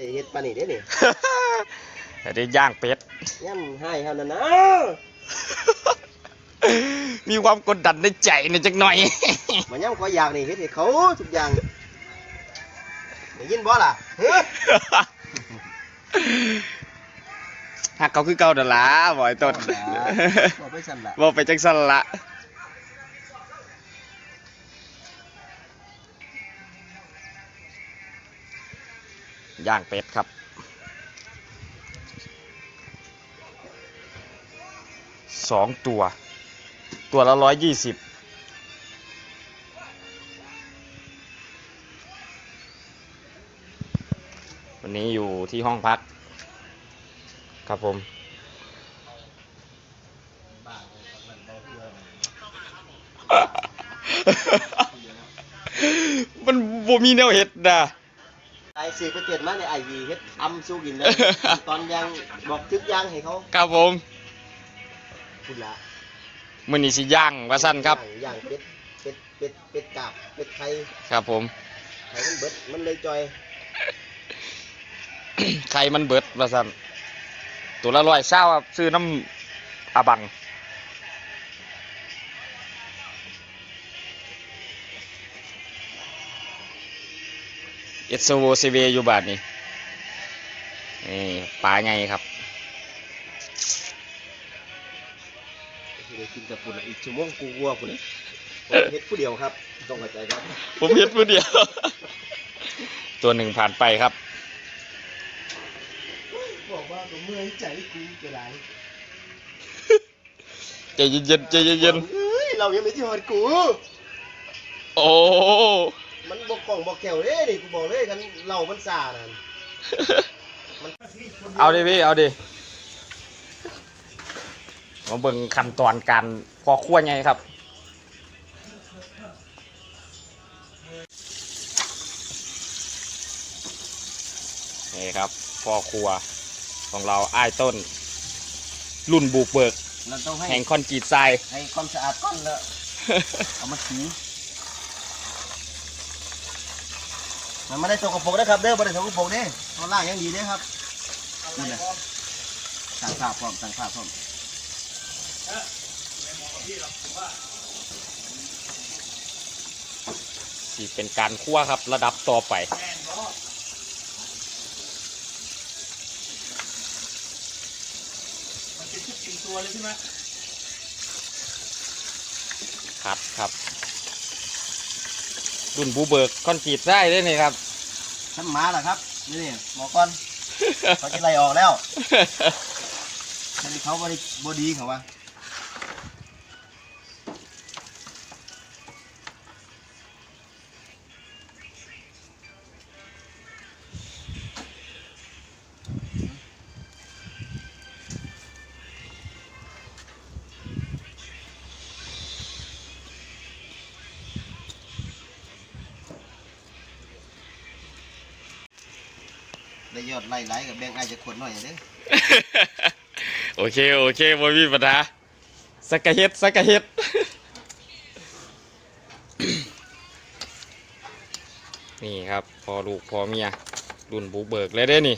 แต่เฮ็ดปานนี้เด้นี่แต่ได้ย่างเป็ดย่ำให้เฮานั่นนะมีความกดดันในใจในอยจักหน่อย มาย่ำขออยากนี่เฮ็ดให้เขาทุกอย่างได้ยินบ่ล่ะเฮ้ยหักเขาคือเก่าเดอล่ะบ่อยต้นบ่ไปสั่นล่ะบ่ไปจังสั่นละ ย่างเป็ดครับ สองตัว ตัวละร้อยยี่สิบวันนี้อยู่ที่ห้องพัก ครับผม มันบ่มีแนวเห็ดนะ ไอ้สิไปเจ็ดมาในไอวีเฮ็ดอำสู้กินเลย ตอนยังบอกทึกยังให้เขาครับผมพูดละมื้อนี้สิย่างว่าซั่นครับอย่างเป็ดเป็ดเป็ดเป็ดกาบเป็ดไข่ครับผม ไข่มันเบิดมันเลยจอยไข่มันเบิดว่าซั่นตัวละร้อยเศร้าครับซื้อน้ำอาบัง เอสโวเซเวอยู่บาทนี้นี่ปลาไงครับเดี๋ยวกินแต่ปุ่นละอีกชั่วโมงกูกลัวปุ่นผมเฮ็ดผู้เดียวครับต้องเข้าใจครับผมเห็นผู้เดียว ตัวหนึ่งผ่านไปครับบอกว่าก็เมื่อยใจกูจะไรใจเย็นๆใจเย็นเฮ้ยเรายังไม่ที่หอดกูๆโอ้ มันบอกกล่องบอกแก้วเด้นี่กูบอกเลยกันเรามันซ่านั่นมันเอาดิพี่ เอาดิมาเบิ่งขั้นตอนการพอคั่วไงครับ นี่ครับพ่อครัวของเราอ้ายต้น รุ่นบุกเบิก เราต้องให้แห่งคอนกรีตทรายให้ความสะอาดก่อนแล้วเอามาถี มันไม่ได้สกปรกนะครับเด้อไม่ได้สกปรกเด้ตัวล่างยังดีเด้ครับนี่นะสั่งภาพพร้อมสั่งภาพพร้อมสิเป็นการคั่วครับระดับต่อไปตัวเลยใช่ไหมครับครับ รุ่นบูเบิกคอนกรีตทรายด้วยนี่ครับฉันมาแล้วครับนี่หมอก่อนเขาจะไล่ออกแล้วฉันเขาบริบดีเขาว่า ได้ยอดไล่ไล่กับแบงค์ไอจจะขวดหน่อยเด้อโอเคโอเคบ่มีปัญหาสกกะเฮ็ดสกกะเฮ็ดนี่ครับพอลูกพอเมียรุ่นบุเบิกเลยเด้นี่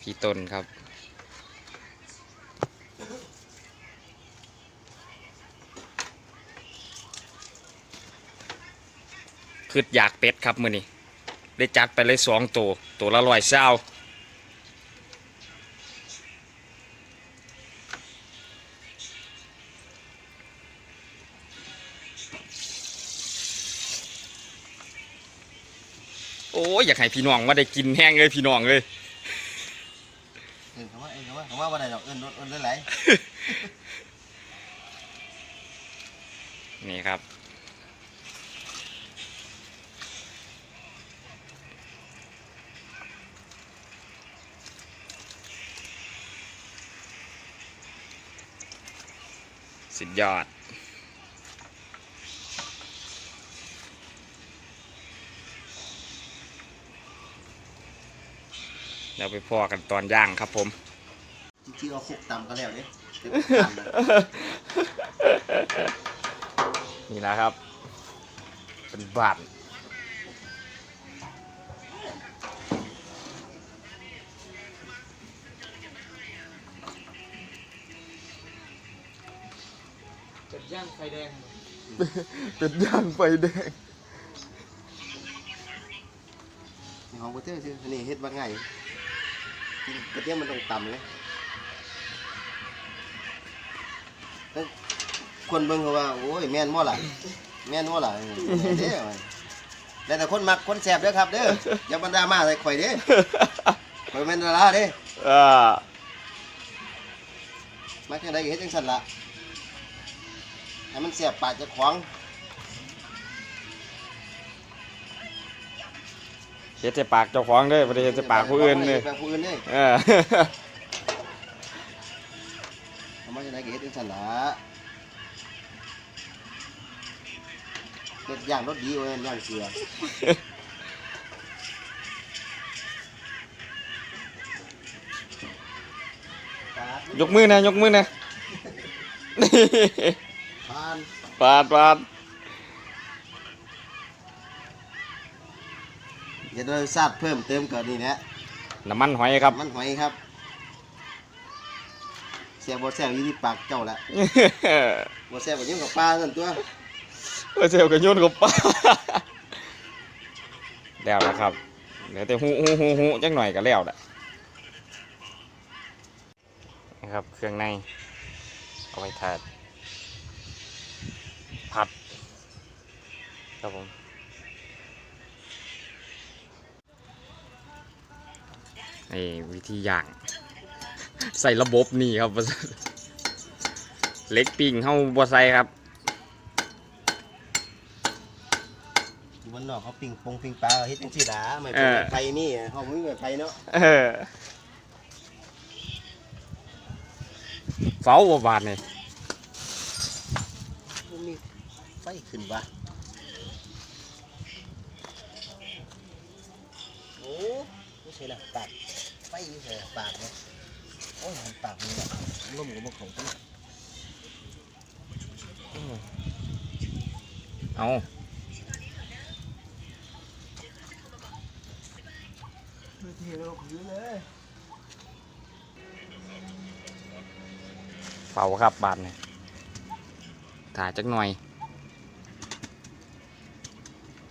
พี่ต้นครับ คืออยากเป็ดครับมือนี้ได้จัดไปเลยสองตัวตัวละร้อยเศร้าโอ้ยอยากให้พี่น้องว่าได้กินแห้งเลยพี่น้องเลยเอินเขาว่าเอินเขาว่าเขาว่าวันไหนดอกเอินรถเอินได้ไหลายนี่ครับ สุดยอดเดี๋ยวไปพอกันตอนย่างครับผม จริงๆเอาคุกตำก็แล้วเนี่ยเป็นตำเลยนี่นะครับ เป็นบาท เป็ดย่างไฟแดงเป็นย่างไฟแดงนี่ของกูเตอร์ซื้ออันนี้เฮ็ดว่าไงกินกระเทียมมันต้องต่ำเลยแล้วคนเบิ่งเขาว่า โอ้ยแม่นบ่ล่ะแม่นบ่ล่ะเออเด้อแล้วแต่คนมักคนแสบเด้อครับเด้ออย่าบรรดามาใส่ข่อยเด้อข่อยแม่นดาราเด้ออ่ามักจังไดก็เฮ็ดจังซั่นล่ะ ให้มันแสบปากเจ้าของเฮ็ดใส่ปากเจ้าของเด้อบ่ได้เฮ็ดใส่ปากผู้อื่นเด้อปากผู้อื่นเด้อเออเอามาจังไดก็เฮ็ดจังซั่นล่ะเฮ็ดย่างรสดีโอ้ยย่างเสือยกมือนะยกมือนะนี่ ผ่านปาดปาดเดี๋ยวเราทราบเพิ่มเติมก่อนนี่นะน้ำมันหอยครับ มันหอยครับเสียบบ่แซ่บอยู่ที่ปากเจ้าละบ่แซ่บก็ยิ่งกับปลาส่วนตัวเออเซลกันโยนกับป้าแล้วนะครับเหลือแต่หูหูหูหูจักหน่อยก็แล้วแหละนะครับเครื่องในเอาไว้ทาด ผัดครับผมนี่วิธีย่าง ใส่ระบบนี่ครับเล็กปิ้งเข้าบัวใส่ครับอยู่บนนอกเขาปิ้งปงปิ้งปลาเฮ็ดจังซี่ล่ะไม่เอเป็นอไผนี่เฮาบ่มีไม้ไผเนาะเออเฝ้าบ่บาดนี่บ่มีไฟขึ้นวะโอ้ไม่ใช่ละปากไฟอยู่ใส่ปากเนาะโอ้ยมันปากมันเนี่ยลมก็บ่เข้ากันเอาเทเราคือเลยเฝ้าครับบาดนี่ถ่ายจักหน่อย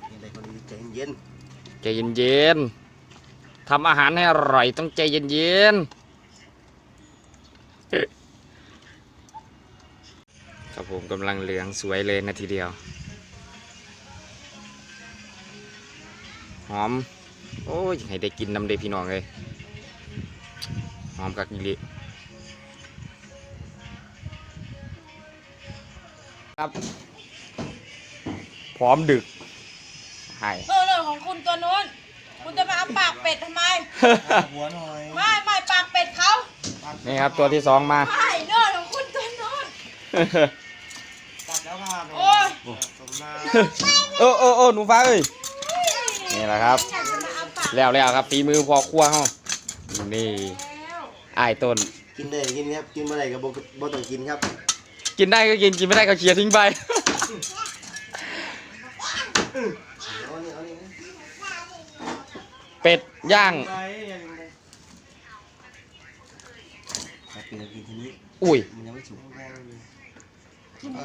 นี่ได้คนดีใจ เย็นใจเย็นๆทำอาหารให้อร่อยต้องใจเย็นๆครับผมกำลังเหลืองสวยเลยนาทีเดียว หอม โอ้ยให้ได้กินน้ำเดพี่น้องเลยหอมกักอีหลิครับ พร้อมดึกให้เรื่ องเรื่องของคุณตัวนู้น คุณจะมาเอาปากเป็ดทำไม หัวหน่อยไม่ไม่ปากเป็ดเขานี่ครับตัวที่สองมา ไม่เรื่องของคุณตัวนู้น ตัดแล้วครับโอ้ยผมมาโอ้โอ้โอ้หนูฟ้าเอ้ย นี่แหละครับ อยากจะมาเอาปากแล้วแล้วครับฝีมือพอครัวเฮานี่แล้วอ้ายต้น กินได้กินครับกินเมื่อไหร่ก็บ่บ่ต้องกินครับกินได้ก็กิน กินไม่ได้ก็เคลียร์ทิ้งไป เอานี่เอานี่ เป็ดย่างไปยังไงถ้ากินก็กินทีนี้อุ้ย มันยังไม่สุก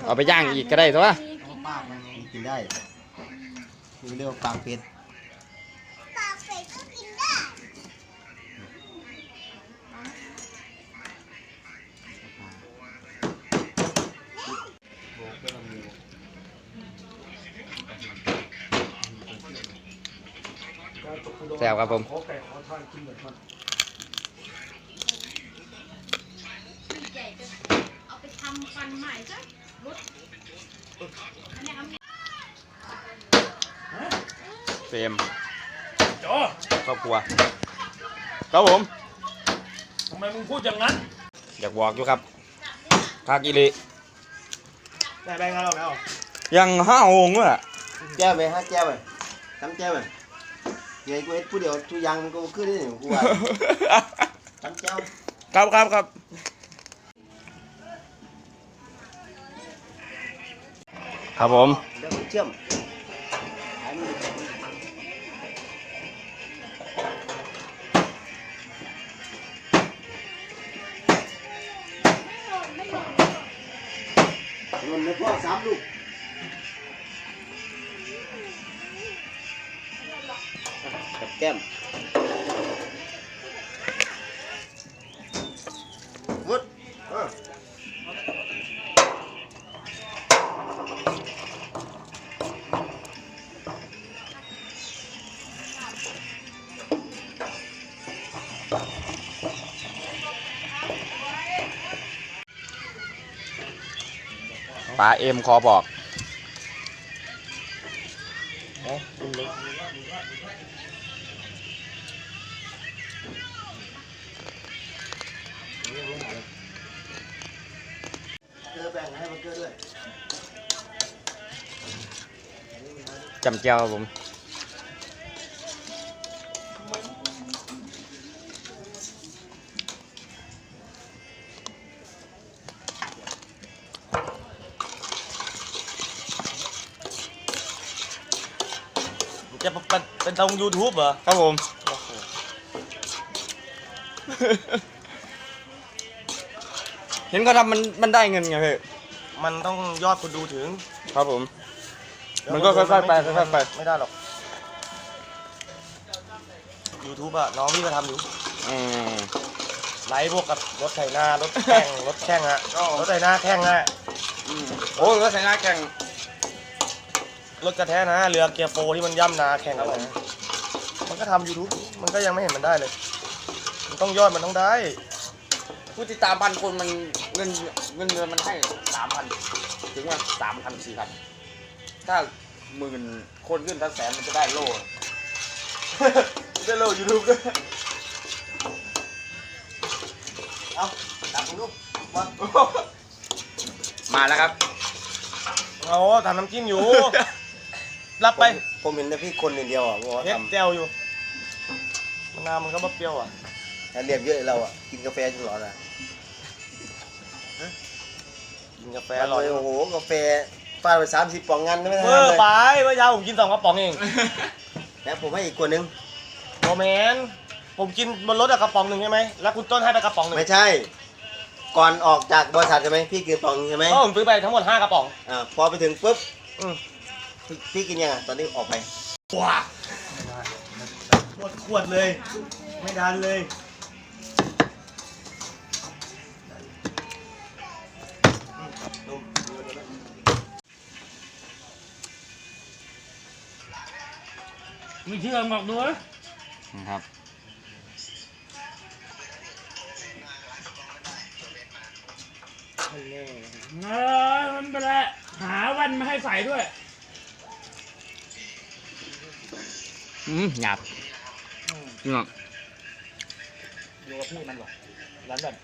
เอาไปย่างอีกก็ได้ใช่ปะปากมันมันกินได้นี่เรียกว่าปากเป็ด แซ่บครับผม ขอไก่ขอทานกินเหมือนมันใหญ่จะเอาไปทำฟันใหม่ซะรุดอันนี้เอาเฟรมโจครอบครัวครับผม ทำไมมึงพูดอย่างนั้น อยากบอกอยู่ครับคากิริได้แบงค์เราแล้วยังห้าองค์อะแก้วไหมฮะแก้วไหมทำแก้วไห เฮ้ยกูเอ็ดผู้เดียวทุกอย่างมันก็บ่คือได้หนิกูว่าจำเจ้าครับครับครับครับผมเดี๋ยวมันเชื่อมให้มันดูมันนึกว่าสามลูก แก้มวุดเออป๋าเอ็มขอบอกเกลื อแบ่งให้มันเกลือด้วยจำเจ้าครับผมจะเป็นเป็นตรง YouTube เหรอ ครับผม เห็นเขาทำมันมันได้เงินไงพี่มันต้องยอดคนดูถึงครับผม มันก็ค่อยๆไปค่อยๆไป ไม่ได้หรอก YouTube อะน้องพี่ก็ทำอยู่อืมไลฟ์พวกกับรถไถนารถแข่ง รถแข่งอะรถไถนาแข่งอะโอ้รถไถนาแข่งรถกระแทกนะเรือเกียร์โฟที่มันย่ำนาแข่งกันนะมันก็ทำ YouTube มันก็ยังไม่เห็นมันได้เลย มันต้องยอดมันต้องได้ ผู้ติดตามพันคนมันเงินเงินเดือนมันให้สามพันถึงว่าสามพันสี่พันถ้าหมื่นคนขึ้นทั้งแสนมันจะได้โล่ได้โลยูทูบด้วยเอาตักลูกมามาแล้วครับเอาทำน้ำจิ้มอยู่ รับไป ผมเห็นแต่พี่คนเดียวอะว่าเฮ็ดทำเจลอยู่มะนาวมันก็บะเปรี้ยวอะถ้าเรียบเยอะเราอะ กินกาแฟจนหลอนอะ กินกาแฟแฟออร่ร่ออยยโอ้โหกาแฟฟาดไปสามสิบปองงันไม่ได้เมื่อเลยไปเมื่อเช้าผมกินสองกระป๋องเองแล้วผมให้อีกคนนึงโมแมนผมกินบนรถอะกระป๋องหนึ่งใช่ไหมแล้วคุณต้นให้ไปกระป๋องหนึ่งไม่ใช่ ก่อนออกจากบริษัทใช่ไหมพี่กินปองใช่ไหมก็ผมซื้อไปทั้งหมดห้ากระป๋องอ่าพอไปถึงปุ๊บอืมพี่พี่กินยังอะตอนนี้ออกไปว้าหมดขวดเลย ไม่ทันเลย ไม่เชื่อหมอกด้วยนะครับ เออมันเป็นไรหาวันมาให้ใส่ด้วยอืมหยาบจริงเหรออยู่กับพี่มันหรอร้านแบบ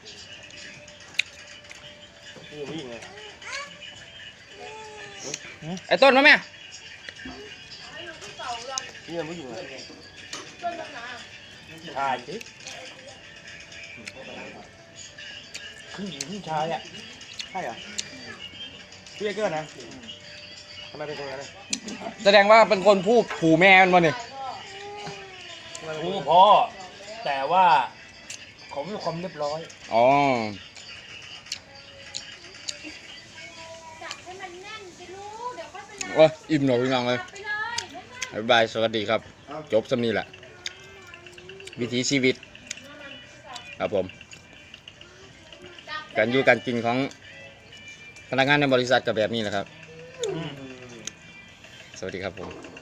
พี่วิ่งเลยไอ้ต้นมาแม่ พี่มันผู้หญิงเลยชายสิขึ้นหญิงขึ้นชายอะใช่เหรอพี่เอเกอร์นะทำไมเป็นคนนั้นอะแสดงว่าเป็นคนผู้ผูแม่มันมาเนี่ยรู้พ่อ แต่ว่าเขามีความเรียบร้อย อ๋อ จับให้มันแน่นสิลูกเดี๋ยวค่อยไปล้างโอ้ยอิ่มหน่อยพี่น้องเลยจับไปเลยแน่น บ๊ายบาย สวัสดีครับ จบสำนี้แหละ วิถีชีวิต ครับผมๆจับการอยู่การกินของพนักงานในบริษัทกับแบบนี้แหละครับ สวัสดีครับผม